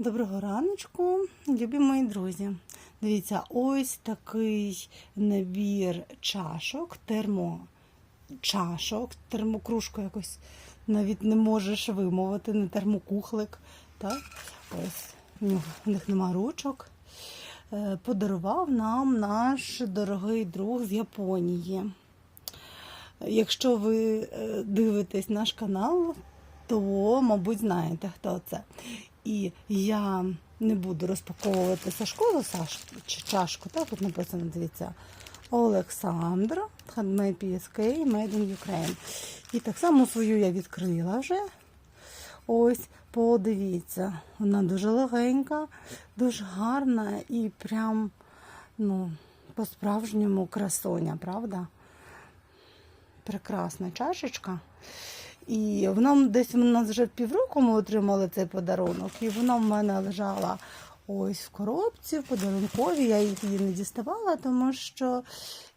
Доброго раночку, любі мої друзі. Дивіться, ось такий набір чашок, термочашок, термокружку якось навіть не можеш вимовити, не термокухлик. Так? Ось в них нема ручок. Е, Подарував нам наш дорогий друг з Японії. Якщо ви е, дивитесь наш канал, то, мабуть, знаєте, хто це. І я не буду розпаковувати Сашкову чашку. Так, тут написано, дивіться, Олександр, Handmade PSK, Made in Ukraine. І так само свою я відкрила вже. Ось, подивіться, вона дуже легенька, дуже гарна і прям, ну, по-справжньому красоня, правда? прекрасна чашечка. І вона десь у нас вже півроку ми отримали цей подарунок, і вона в мене лежала ось в коробці, в подарунковій. Я її не діставала, тому що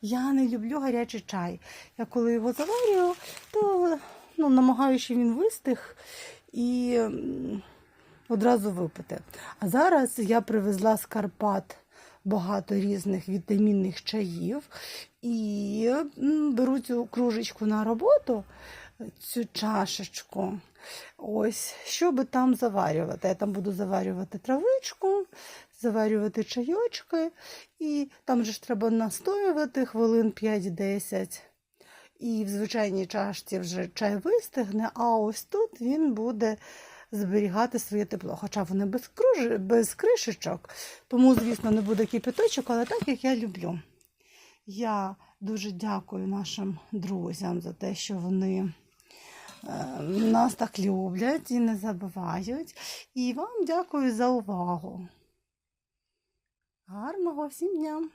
я не люблю гарячий чай. Я коли його заварюю, то ну, намагаюся, він вистиг і одразу випити. А зараз я привезла з Карпат багато різних вітамінних чаїв і беру цю кружечку на роботу, цю чашечку. Ось, щоб там заварювати. Я там буду заварювати травичку, заварювати чайочки, і там же ж треба настоювати хвилин 5-10. І в звичайній чашці вже чай вистигне, а ось тут він буде зберігати своє тепло. Хоча вони без, кружи, без кришечок, тому, звісно, не буде кипяточок, але так, як я люблю. Я дуже дякую нашим друзям за те, що вони нас так люблять і не забувають. І вам дякую за увагу. Гарного всім дня!